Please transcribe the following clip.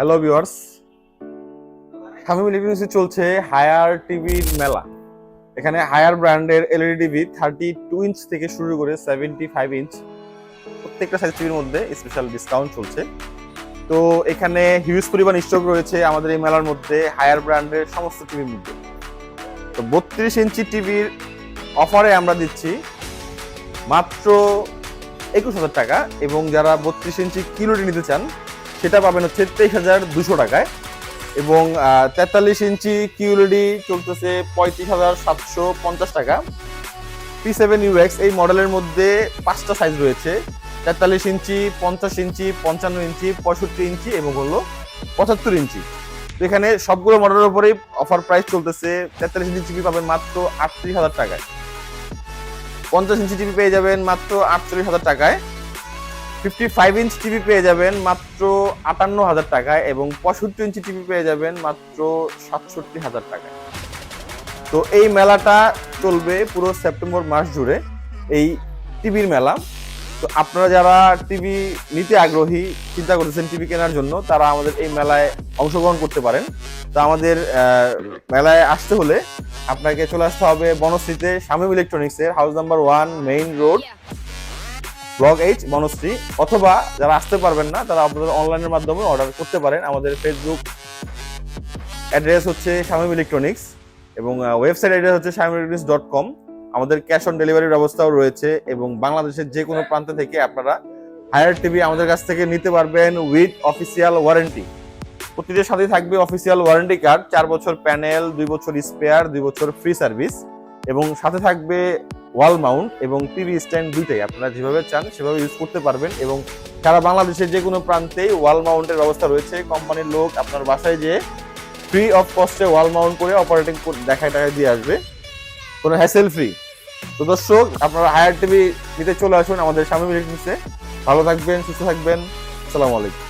Hello viewers Shamim ইলেকট্রনিক্সে চলছে higher টিভির মেলা। এখানে হায়ার ব্র্যান্ডের LED TV thirty two inch থেকে শুরু করে সেভেন্টি ফাইভ ইঞ্চ প্রত্যেকটা সাইজ টিভির মধ্যে স্পেশাল ডিসকাউন্ট চলছে। তো এখানে হিউজ পরিমাণ স্টক রয়েছে আমাদের এই মেলার মধ্যে হায়ার ব্র্যান্ডের সমস্ত টিভির মধ্যে। তো বত্রিশ ইঞ্চি টিভির অফারে আমরা দিচ্ছি মাত্র একুশ হাজার টাকা এবং যারা বত্রিশ ইঞ্চি কিলোটি নিতে চান সেটা পাবেন হচ্ছে তেইশ হাজার দুশো টাকায়। এবং তেতাল্লিশ ইঞ্চি কিউএলডি চলতেছে পঁয়ত্রিশ হাজার সাতশো পঞ্চাশ টাকা। পি সেভেন ইউএক্স এই মডেলের মধ্যে পাঁচটা সাইজ রয়েছে। তেতাল্লিশ ইঞ্চি, পঞ্চাশ ইঞ্চি, পঞ্চান্ন ইঞ্চি, পঁয়ষট্টি ইঞ্চি এবং হলো পঁচাত্তর ইঞ্চি। তো এখানে সবগুলো মডেলের উপরেই অফার প্রাইস চলতেছে। তেতাল্লিশ ইঞ্চি টিভি পাবেন মাত্র আটত্রিশ হাজার টাকায়। পঞ্চাশ ইঞ্চি টিভি পেয়ে যাবেন মাত্র আটচল্লিশ হাজার টাকায়। ফিফটি ফাইভ ইঞ্চ টিভি পেয়ে যাবেন মাত্র আটান্ন হাজার টাকায় এবং পঁয়ষট্টি ইঞ্চি টিভি পেয়ে যাবেন মাত্র সাতষট্টি হাজার টাকায়। তো এই মেলাটা চলবে পুরো সেপ্টেম্বর মাস জুড়ে, এই টিভির মেলা। তো আপনারা যারা টিভি নিতে আগ্রহী, চিন্তা করতেছেন টিভি কেনার জন্য, তারা আমাদের এই মেলায় অংশগ্রহণ করতে পারেন। তো আমাদের মেলায় আসতে হলে আপনাকে চলে আসতে হবে বনশ্রীতে শামীম ইলেকট্রনিক্সের, house number one, main road. Block H Banasree অথবা যারা আসতে পারবেন না, তারা আপনাদের অনলাইনের মাধ্যমে অর্ডার করতে পারেন। আমাদের ফেসবুক অ্যাড্রেস হচ্ছে শামীম ইলেকট্রনিক্স এবং ওয়েবসাইট অ্যাড্রেস হচ্ছে শামীম ইলেকট্রনিক্স ডট কম আমাদের ক্যাশ অন ডেলিভারির ব্যবস্থাও রয়েছে এবং বাংলাদেশের যে কোনো প্রান্ত থেকে আপনারা হায়ার টিভি আমাদের কাছ থেকে নিতে পারবেন উইথ অফিসিয়াল ওয়ারেন্টি প্রতিটির সাথে থাকবে অফিসিয়াল ওয়ারেন্টি কার্ড চার বছর প্যানেল দুই বছর স্পেয়ার দুই বছর ফ্রি সার্ভিস এবং সাথে থাকবে ওয়াল মাউন্ট এবং টিভি স্ট্যান্ড দুইটাই। আপনারা যেভাবে চান, সেভাবে ইউজ করতে পারবেন এবং সারা বাংলাদেশের যে কোনো প্রান্তেই ওয়াল মাউন্টের ব্যবস্থা রয়েছে। কোম্পানির লোক আপনার বাসায় যে ফ্রি অফ কস্টে ওয়াল মাউন্ট করে অপারেটিং দেখায় টাকায় দিয়ে আসবে। কোনো হ্যাসেল ফ্রি তো দর্শক, আপনারা হায়ার টিভি নিতে চলে আসুন আমাদের স্বামী ইলেকট্রনিক্সে ভালো থাকবেন, সুস্থ থাকবেন। আসসালামু আলাইকুম।